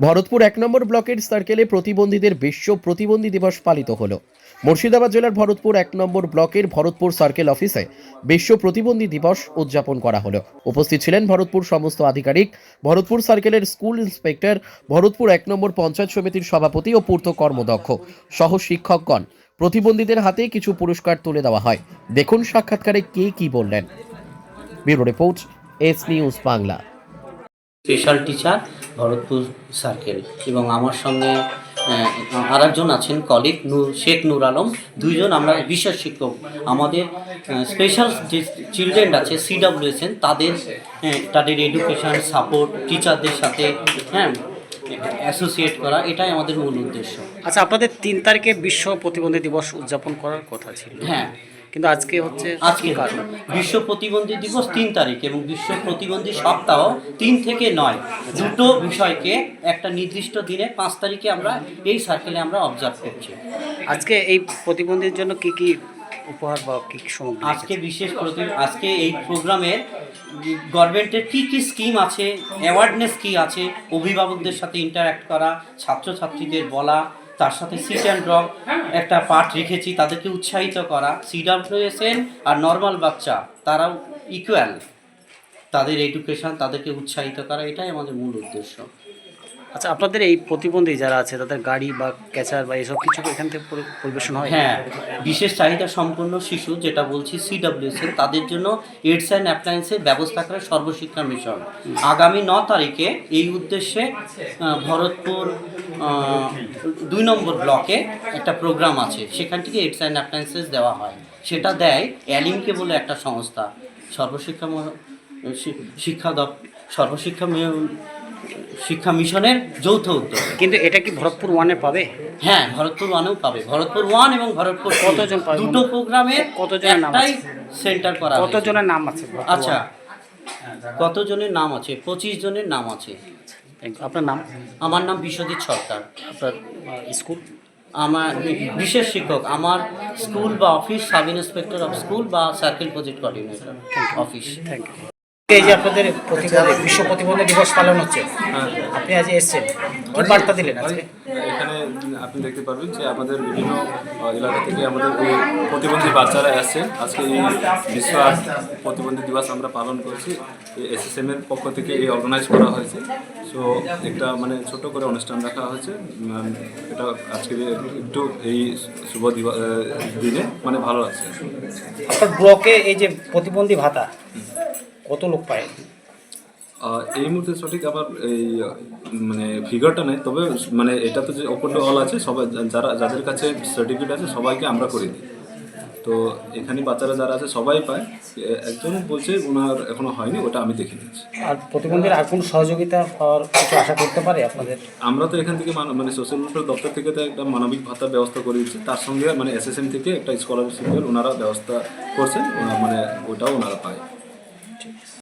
ভরতপুর এক নম্বর ব্লকের সার্কেলে প্রতিবন্ধীদের বিশ্ব প্রতিবন্ধী দিবস পালিত হলো। মুর্শিদাবাদ জেলার ভরতপুর এক নম্বর ব্লকের ভরতপুর সার্কেল অফিসে বিশ্ব প্রতিবন্ধী দিবস উদযাপন করা হলো। উপস্থিত ছিলেন ভরতপুর সমস্ত আধিকারিক, ভরতপুর সার্কেলের স্কুল ইন্সপেক্টর ভরতপুর এক নম্বর পঞ্চায়েত সমিতির সভাপতি ও পূর্ত কর্মদক্ষ, সহ শিক্ষকগণ। প্রতিবন্ধীদের হাতে কিছু পুরস্কার তুলে দেওয়া হয়। দেখুন সাক্ষাৎকারে কে কি বললেন। Bureau report S news Bangla. Special teacher Bharatpur circle এবং আমার সঙ্গে আর একজন আছেন কলিগ নূর শেখ নূর আলম। দুইজন আমরা বিশেষ শিক্ষক। আমাদের স্পেশাল যে চিলড্রেন আছে সিডাব্লিউএসএন তাদের আহ, তাদের এডুকেশন সাপোর্ট টিচারদের সাথে হ্যাঁ অ্যাসোসিয়েট করা এটাই আমাদের মূল উদ্দেশ্য। আচ্ছা আপনাদের তিন তারিখে বিশ্ব প্রতিবন্ধী দিবস উদযাপন করার কথা ছিল। হ্যাঁ। কিন্তু আজকে হচ্ছে আজকে কারণ? বিশ্ব প্রতিবন্ধী দিবস তিন তারিখ এবং বিশ্ব প্রতিবন্ধী সপ্তাহ তিন থেকে নয়। দুটো বিষয়কে একটা নির্দিষ্ট দিনে পাঁচ তারিখে আমরা এই সার্কেলে আমরা অবজার্ভ করছি। আজকে এই প্রতিবন্ধীর জন্য কি কি উপহার বা কি সামগ্রী আজকে বিশেষ আজকে এই প্রোগ্রামের গভর্নমেন্টের কী কী স্কিম আছে অ্যাওয়ারনেস কী আছে অভিভাবকদের সাথে ইন্টারাক্ট করা ছাত্রছাত্রীদের বলা তার সাথে সিট অ্যান্ড ড্রপ একটা পার্ট রেখেছি, তাদেরকে উৎসাহিত করা। সিডাব্লিউএসএন আর নর্মাল বাচ্চা, তারাও ইকুয়াল তাদের এডুকেশান তাদেরকে উৎসাহিত করা, এটাই আমাদের মূল উদ্দেশ্য। আচ্ছা আপনাদের এই প্রতিবন্ধী যারা আছে তাদের গাড়ি বা ক্যাচার বা এসব কিছু এখান থেকে পরিবেশন হয়? হ্যাঁ বিশেষ চাহিদা সম্পন্ন শিশু যেটা বলছি সিডাব্লিউসি তাদের জন্য এইডস অ্যান্ড অ্যাপ্লায়েন্সের ব্যবস্থা করে সর্বশিক্ষা মিশন। আগামী ন তারিখে এই উদ্দেশ্যে ভরতপুর দুই নম্বর ব্লকে একটা প্রোগ্রাম আছে। সেখান থেকে এইডস অ্যান্ড অ্যাপ্লায়েন্সেস দেওয়া হয়। সেটা দেয় অ্যালিমকে বলে একটা সংস্থা। সর্বশিক্ষা শিক্ষা দপ সর্বশিক্ষা শিক্ষা মিশনের যৌথ উদ্যোগ। কিন্তু এটা কি ভরতপুর ওয়ানে পাবে? হ্যাঁ ভরতপুর ওয়ানেও পাবে। ভরতপুর ওয়ান এবং ভরতপুর কতজন পাবে? দুটো প্রোগ্রামে কতজনের নাম আছে? সেন্টার করা। কতজনের নাম আছে আচ্ছা? কতজনের নাম আছে? পঁচিশ জনের নাম আছে. আপনার নাম? আমার নাম বিশ্বজিৎ সরকার। আপনার স্কুল? আমার বিশেষ শিক্ষক। আমার স্কুল বা office sub inspector of school বা circle project coordinator office. Thank you এই যে আপনাদের প্রতিবন্ধী বিশ্ব প্রতিবন্ধী দিবস পালন হচ্ছে আপনি আজ এসেছেন কি বার্তা দিলেন আজকে? এখানে আপনি দেখতে পারবেন যে আমাদের বিভিন্ন এলাকা থেকে আমাদের প্রতিবন্ধী বাচ্চারা আসছেন। আজকে এই বিশ্ব প্রতিবন্ধী দিবস আমরা পালন করছি। এসএসএম এর পক্ষ থেকে এই অর্গানাইজ করা হয়েছে। সো একটা মানে ছোট করে অনুষ্ঠান রাখা হয়েছে। এটা আজকে একটু এই শুভ দিনে মানে ভালো আছে আপনার ব্লকে এই যে প্রতিবন্ধী ভাতা কত লোক পায়? এই মুহূর্তে সঠিক আবার এই মানে ফিগারটা নেই তবে মানে এটা তো যে টু অল আছে সবাই যারা যাদের কাছে সার্টিফিকেট আছে সবাইকে আমরা করে দিই। তো এখানে বাচ্চারা যারা আছে সবাই পায়। একজন বলছে ওনার এখনও হয়নি ওটা আমি দেখে নিচ্ছি। আর প্রতিবন্ধীর আর কোনো সহযোগিতা পাওয়ার কিছু আশা করতে পারে আপনাদের? আমরা তো এখান থেকে মানে সোশ্যাল ওয়েলফেয়ার দপ্তর থেকে তো একটা মানবিক ভাতার ব্যবস্থা করে দিচ্ছি। তার সঙ্গে মানে এসএসএম থেকে একটা স্কলারশিপের ওনারা ব্যবস্থা করছেন মানে ওটাও ওনারা পায়। Jesus.